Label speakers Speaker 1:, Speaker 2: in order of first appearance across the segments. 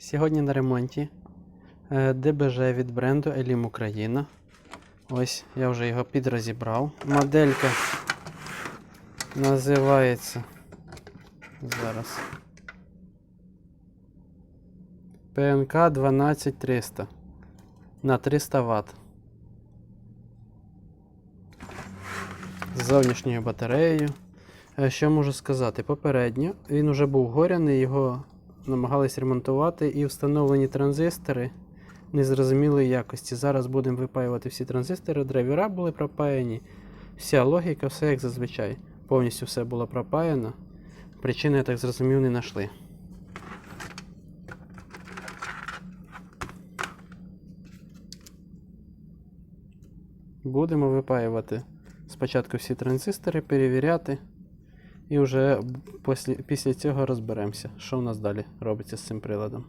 Speaker 1: Сьогодні на ремонті е, ДБЖ від бренду Elim Україна. Ось я вже його підрозібрав. Моделька називається зараз. ПНК 12300 на 300 Вт. З зовнішньою батареєю. Е, Що можу сказати? Попередньо він вже був горяний, його намагались ремонтувати і встановлені транзистори незрозумілої якості. Зараз будемо випаювати всі транзистори, драйвера були пропаяні. Вся логіка, все як зазвичай. Повністю все було пропаяно. Причини, я так зрозумів, не знайшли. Будемо випаювати спочатку всі транзистори, перевіряти. І вже після, цього розберемося, що в нас далі робиться з цим приладом.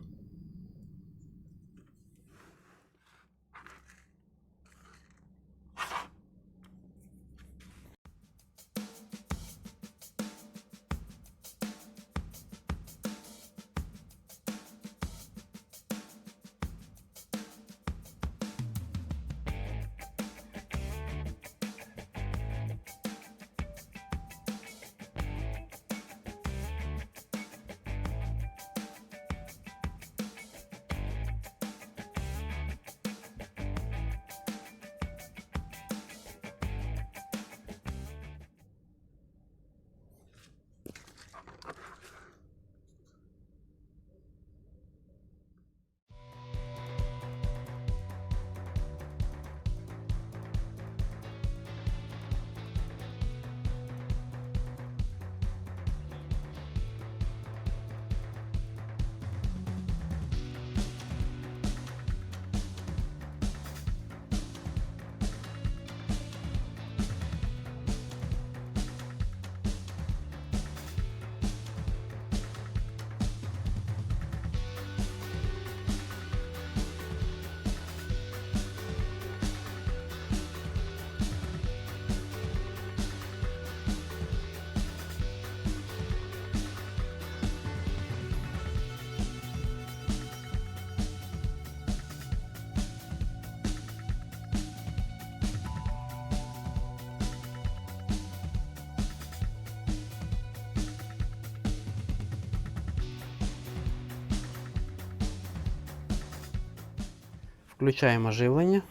Speaker 1: Включаємо живлення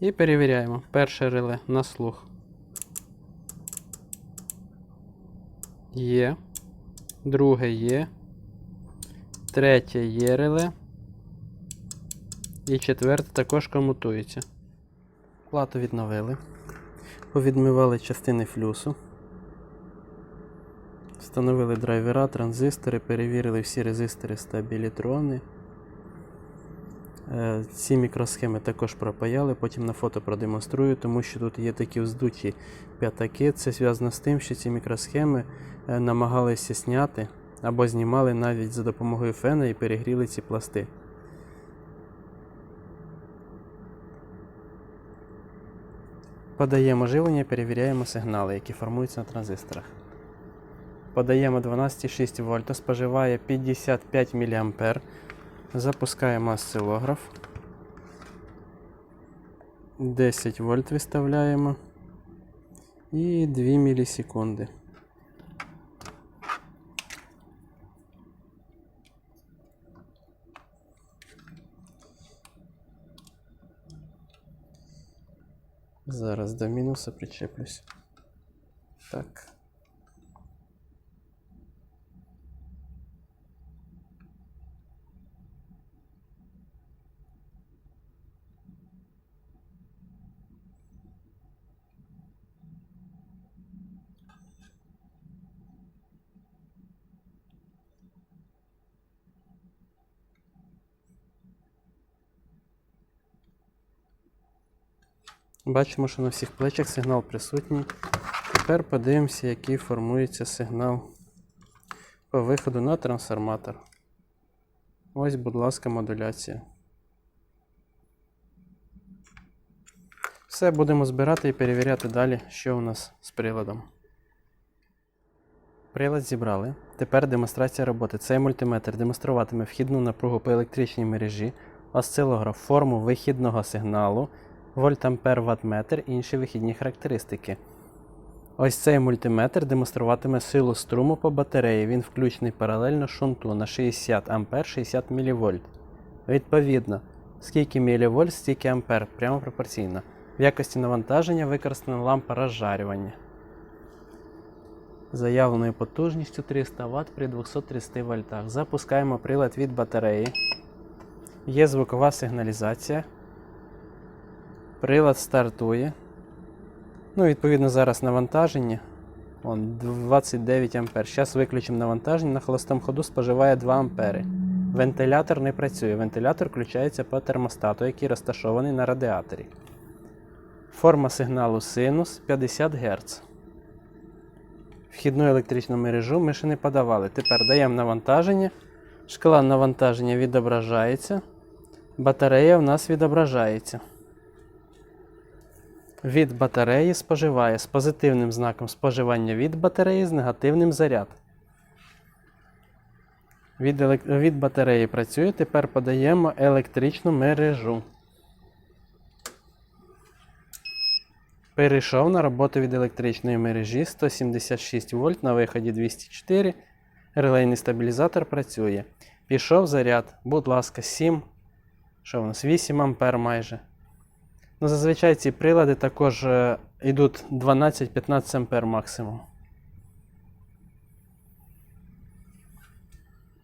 Speaker 1: і перевіряємо. Перше реле на слух. Є. Друге є. Третє є реле. І четверте також комутується. Плату відновили. Повідмивали частини флюсу. Встановили драйвера, транзистори, перевірили всі резистори стабілітрони. Е, Ці мікросхеми також пропаяли, потім на фото продемонструю, тому що тут є такі вздуті п'ятаки. Це зв'язано з тим, що ці мікросхеми е, намагалися зняти або знімали навіть за допомогою фена і перегріли ці пласти. Подаємо живлення, перевіряємо сигнали, які формуються на транзисторах. Подаємо 12,6 вольта, споживає 55 мА. Запускаємо осцилограф. 10 вольт виставляємо. І 2 мілісекунди. Зараз до мінуса причеплюсь. Так. Бачимо, що на всіх плечах сигнал присутній. Тепер подивимося, який формується сигнал по виходу на трансформатор. Ось, будь ласка, модуляція. Все, будемо збирати і перевіряти далі, що у нас з приладом. Прилад зібрали. Тепер демонстрація роботи. Цей мультиметр демонструватиме вхідну напругу по електричній мережі, осцилограф, форму вихідного сигналу, вольтампер ваттметр і інші вихідні характеристики. Ось цей мультиметр демонструватиме силу струму по батареї. Він включений паралельно шунту на 60 А 60 мВ. Відповідно, скільки мВ, стільки ампер, прямо пропорційно. В якості навантаження використана лампа розжарювання. Заявленою потужністю 300 Вт при 230 вольтах. Запускаємо прилад від батареї. Є звукова сигналізація. Прилад стартує. Ну, відповідно, зараз навантаження. Вон 29 А. Зараз виключимо навантаження. На холостому ходу споживає 2 А. Вентилятор не працює. Вентилятор включається по термостату, який розташований на радіаторі. Форма сигналу синус 50 Гц. Вхідну електричну мережу ми ще не подавали. Тепер даємо навантаження. Шкала навантаження відображається. Батарея в нас відображається. Від батареї споживає з позитивним знаком споживання від батареї з негативним заряд. Від, елек... від батареї працює. Тепер подаємо електричну мережу. Перейшов на роботу від електричної мережі 176 вольт на виході 204. Релейний стабілізатор працює. Пішов заряд, будь ласка, 7. Що у нас? 8 ампер майже. Ну, зазвичай ці прилади також е, йдуть 12-15 ампер максимум.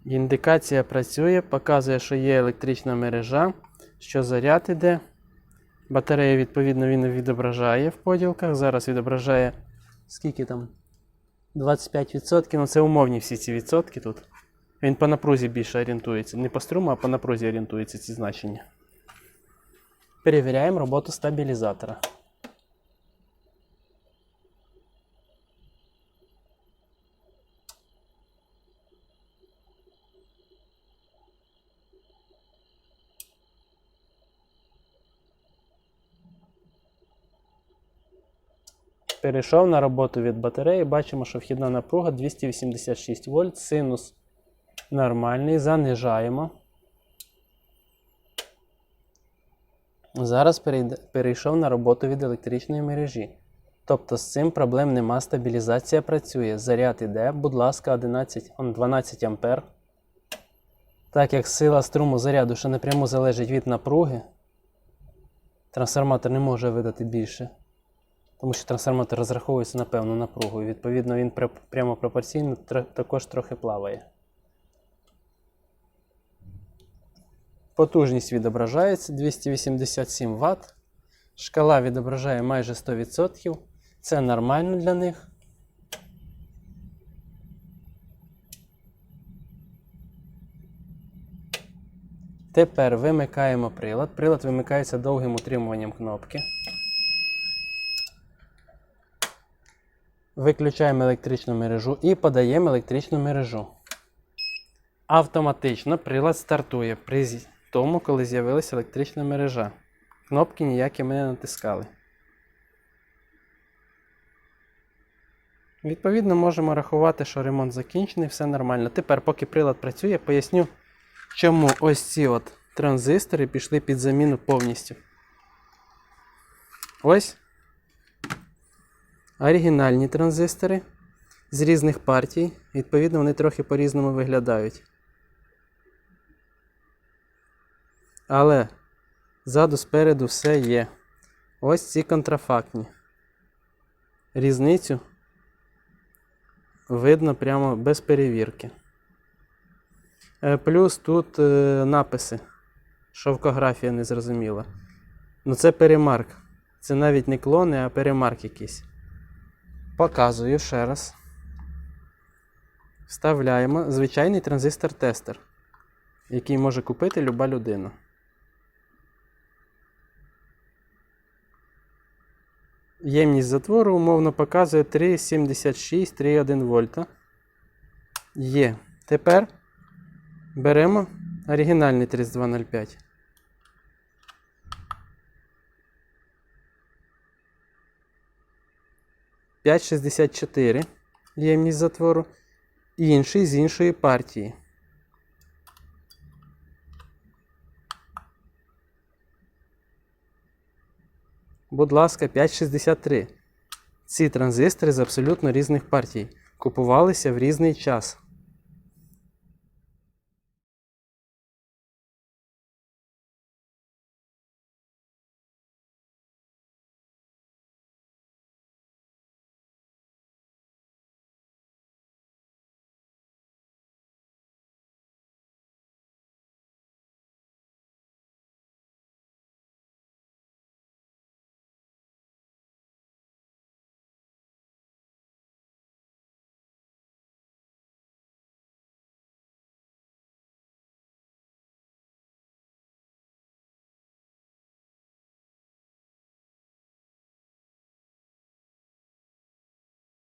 Speaker 1: Індикація працює, показує, що є електрична мережа, що заряд іде. Батарея, відповідно, він відображає в поділках. Зараз відображає скільки там? 25%. Ну це умовні всі ці відсотки тут. Він по напрузі більше орієнтується. Не по струму, а по напрузі орієнтуються ці значення. Перевіряємо роботу стабілізатора. Перейшов на роботу від батареї. Бачимо, що вхідна напруга 286 вольт, синус нормальний. Занижаємо. Зараз перейшов на роботу від електричної мережі. Тобто з цим проблем нема, стабілізація працює. Заряд іде, будь ласка, 11, 12 ампер. Так як сила струму заряду ще напряму залежить від напруги, трансформатор не може видати більше. Тому що трансформатор розраховується на певну напругу. І відповідно він прямо пропорційно також трохи плаває. Потужність відображається 287 Вт. Шкала відображає майже 100%. Це нормально для них. Тепер вимикаємо прилад. Прилад вимикається довгим утримуванням кнопки. Виключаємо електричну мережу і подаємо електричну мережу. Автоматично прилад стартує тому, коли з'явилася електрична мережа. Кнопки ніякі ми не натискали. Відповідно, можемо рахувати, що ремонт закінчений, все нормально. Тепер, поки прилад працює, поясню, чому ось ці от транзистори пішли під заміну повністю. Ось оригінальні транзистори з різних партій. Відповідно, вони трохи по-різному виглядають. Але ззаду спереду все є. Ось ці контрафактні. Різницю видно прямо без перевірки. Е, Плюс тут е, написи. Шовкографія незрозуміла. Ну це перемарк. Це навіть не клони, а перемарк якийсь. Показую ще раз. Вставляємо звичайний транзистор-тестер, який може купити люба людина. Ємність затвору умовно показує 3,76-3,1 вольта. Є. Тепер беремо оригінальний 3205. П'ять шістдесят чотири ємність затвору. інший з іншої партії. Будь ласка, 563. Ці транзистори з абсолютно різних партій. Купувалися в різний час.